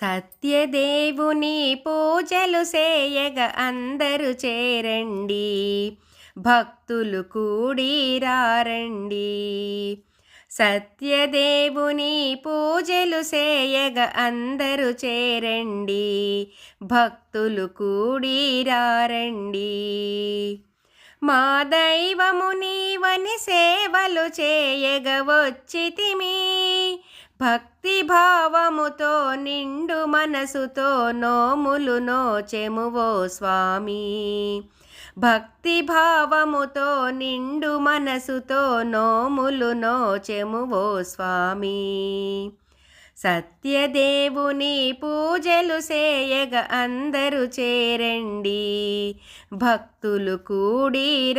సత్యదేవుని పూజలు సేయగ అందరూ చేరండి. భక్తులు కూడిరారండి. సత్యదేవుని పూజలు సేయగ అందరూ చేరండి. భక్తులు కూడిరారండి. మా దైవము నీవని సేవలు చేయగ వచ్చితిమి. భక్తి భావముతో నిండు మనసుతో నోములు నోచెమువో స్వామి. భక్తి భావముతో నిండు మనసుతో నోములు నోచెమువో స్వామి. సత్యదేవుని పూజలు సేయగ అందరు చేరండి భక్తులు కూడిరారండి.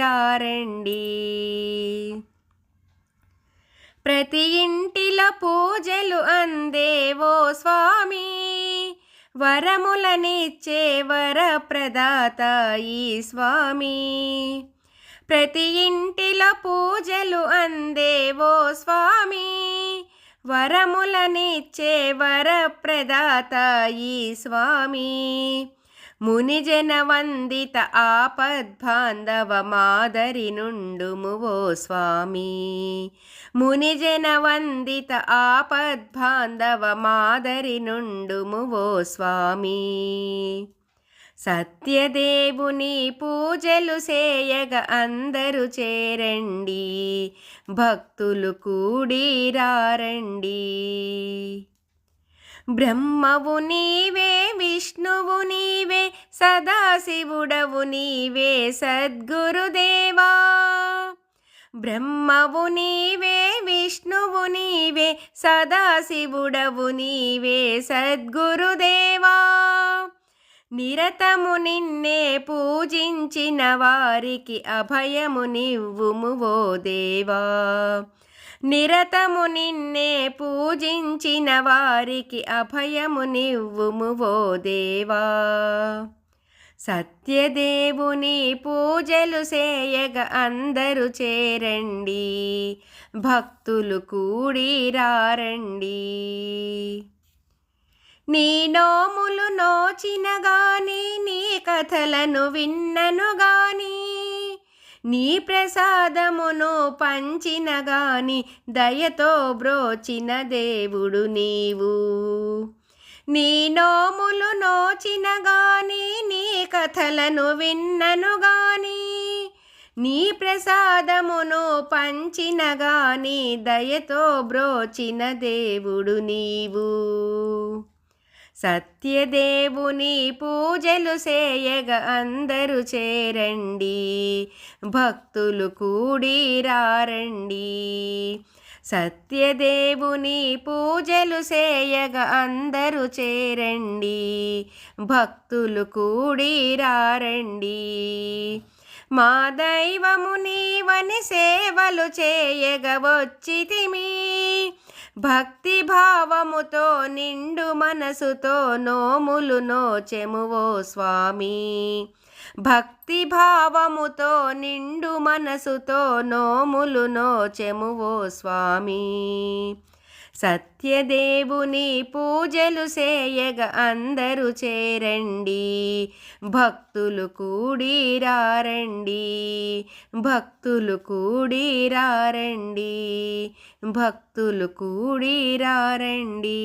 ప్రతి ఇంటిలో పూజలు అందేవో స్వామి. వరములనిచ్చే వరప్రదాత ఈ స్వామి. ప్రతి ఇంటిలో పూజలు అందేవో స్వామి. వరములనిచ్చే వరప్రదాత ఈ స్వామి. మునిజన వందిత ఆపద్బాంధవ మాదరి నుండుము ఓ స్వామి. మునిజన వందిత ఆపద్బాంధవ మాదరి నుండుము ఓ స్వామి. సత్యదేవుని పూజలు సేయగ అందరు చేరండి భక్తులు కూడిరారండి. బ్రహ్మవు నీవే విష్ణువు నీవే సదాశివుడవు నీవే సద్గురుదేవా. బ్రహ్మవు నీవే విష్ణువు నీవే సదాశివుడవు నీవే సద్గురుదేవా. నిరతము నిన్నే పూజించిన వారికి అభయము నివ్వుము ఓ దేవా. నిరతము నిన్నే పూజించిన వారికి అభయము నివ్వుము ఓ దేవా. సత్యదేవుని పూజలు సేయగ అందరూ చేరండి భక్తులు కూడిరారండి నీ నోములు నోచిన గాని నీ కథలను విన్ననుగాని నీ ప్రసాదమును పంచినగాని దయతో బ్రోచిన దేవుడు నీవు. నీ నోములు నోచిన గాని నీ కథలను విన్నను గాని నీ ప్రసాదమును పంచిన గాని దయతో బ్రోచిన దేవుడు నీవు. సత్యదేవుని పూజలు సేయగ అందరూ చేరండి. భక్తులు కూడి రారండి సత్యదేవుని పూజలు సేయగ అందరూ చేరండి. భక్తులు కూడి రారండి మా దైవము నీవని సేవలు చేయగ వచ్చితిమి. భక్తి భావముతో నిండు మనసుతో నోములు నోచెమువో స్వామి. భక్తి భావముతో నిండు మనసుతో నోములు నోచెమువో స్వామి. సత్యదేవుని పూజలు చేయగ అందరూ చేరండి. భక్తులు కూడిరారండి భక్తులు కూడిరారండి భక్తులు కూడిరారండి